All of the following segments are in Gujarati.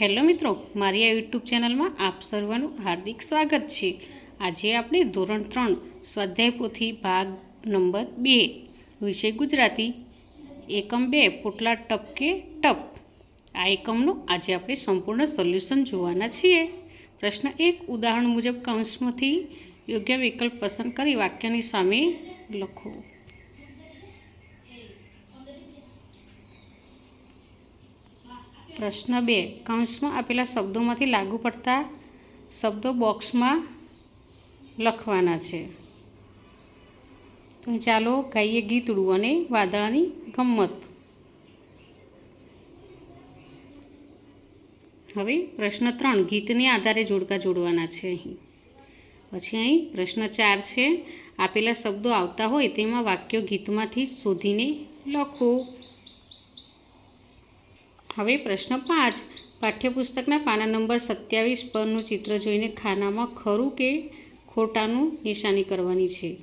હેલો મિત્રો, મારી આ યુટ્યુબ ચેનલમાં આપ સર્વનું હાર્દિક સ્વાગત છે. આજે આપણે ધોરણ ત્રણ, સ્વાધ્યાય પોથી ભાગ નંબર બે, વિષય ગુજરાતી, એકમ બે, પોટલા ટપકે ટપ. આ એકમનું આજે આપણે સંપૂર્ણ સોલ્યુશન જોવાના છીએ. પ્રશ્ન એક, ઉદાહરણ મુજબ કૌંસમાંથી યોગ્ય વિકલ્પ પસંદ કરી વાક્યની સામે લખો. પ્રશ્ન બે. કૌંસમાં આપેલા શબ્દોમાંથી લાગુ પડતા શબ્દો બોક્સમાં લખવાના છે. તો ચાલો ગાઈએ ગીતડું અને વાદળાની ગમ્મત. હવે પ્રશ્ન ત્રણ. ગીતને આધારે જોડકા જોડવાના છે અહીં. પછી અહીં પ્રશ્ન ચાર છે. આપેલા શબ્દો આવતા હોય તેમાં વાક્યો ગીતમાંથી શોધીને લખો. હવે પ્રશ્ન પાંચ. પાઠ્યપુસ્તકના પાના નંબર સત્યાવીસ પરનું ચિત્ર જોઈને ખાનામાં ખરું કે ખોટાનું નિશાની કરવાની છે?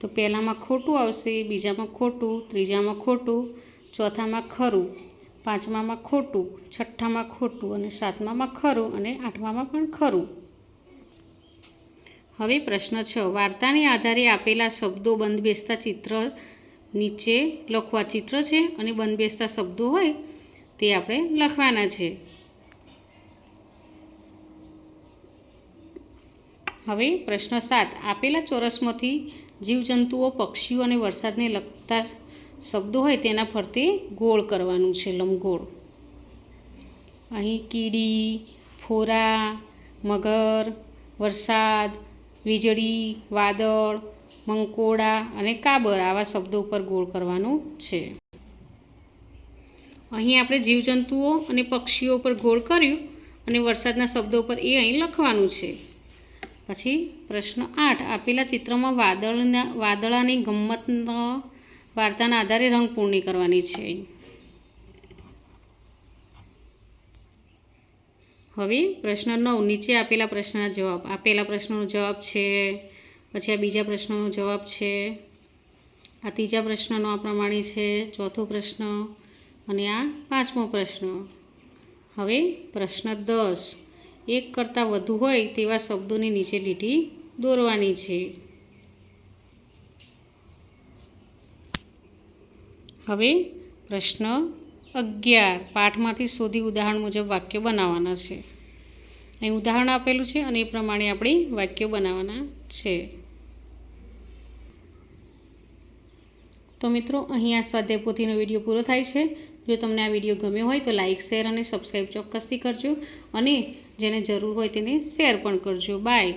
તો પહેલાંમાં ખોટું આવશે, બીજામાં ખોટું, ત્રીજામાં ખોટું, ચોથામાં ખરું, પાંચમામાં ખોટું, છઠ્ઠામાં ખોટું અને સાતમામાં ખરું અને આઠમામાં પણ ખરું. હવે પ્રશ્ન છ. વાર્તાને આધારે આપેલા શબ્દો બંધ બેસતા ચિત્ર નીચે લખવા ચિત્ર છે અને બંધ બેસતા શબ્દો હોય તે આપણે લખવાના છે. હવે પ્રશ્ન સાત. આપેલા ચોરસમાંથી જીવજંતુઓ, પક્ષીઓ અને વરસાદને લગતા શબ્દો હોય તેના ફરતે ગોળ કરવાનું છે, લંબગોળ. અહીં કીડી, ફોરા, મગર, વરસાદ, વીજળી, વાદળ, મંકોડા અને કાબર આવા શબ્દો ઉપર ગોળ કરવાનું છે. અહીં આપણે જીવજંતુઓ અને પક્ષીઓ પર ગોળ કર્યું અને વરસાદના શબ્દો પર એ અહીં લખવાનું છે. પછી પ્રશ્ન આઠ. આપેલા ચિત્રમાં વાદળના, વાદળાની ગમ્મતના વાર્તાના આધારે રંગ પૂર્ણી કરવાની છે. હવે પ્રશ્ન નવ. નીચે આપેલા પ્રશ્નના જવાબ. આપેલા પ્રશ્નનો જવાબ છે. પછી આ બીજા પ્રશ્નનો જવાબ છે. આ ત્રીજા પ્રશ્નનો આ પ્રમાણે છે. ચોથો પ્રશ્ન. અને આ પાંચમો પ્રશ્ન. હવે પ્રશ્ન દસ. એક કરતાં વધુ હોય તેવા શબ્દોની નીચે લીટી દોરવાની છે. હવે પ્રશ્ન અગિયાર. પાઠમાંથી શોધી ઉદાહરણ મુજબ વાક્યો બનાવવાના છે. અહીં ઉદાહરણ આપેલું છે અને એ પ્રમાણે આપણે વાક્યો બનાવવાના છે. તો મિત્રો, અહીં આ સ્વાધ્યાય પોથીનો વીડિયો પૂરો થાય છે. જો તમને આ વીડિયો ગમ્યો હોય તો લાઇક શેર અને સબસ્ક્રાઈબ ચોક્કસથી કરજો અને જેને જરૂર હોય તેને શેર પણ કરજો. બાય.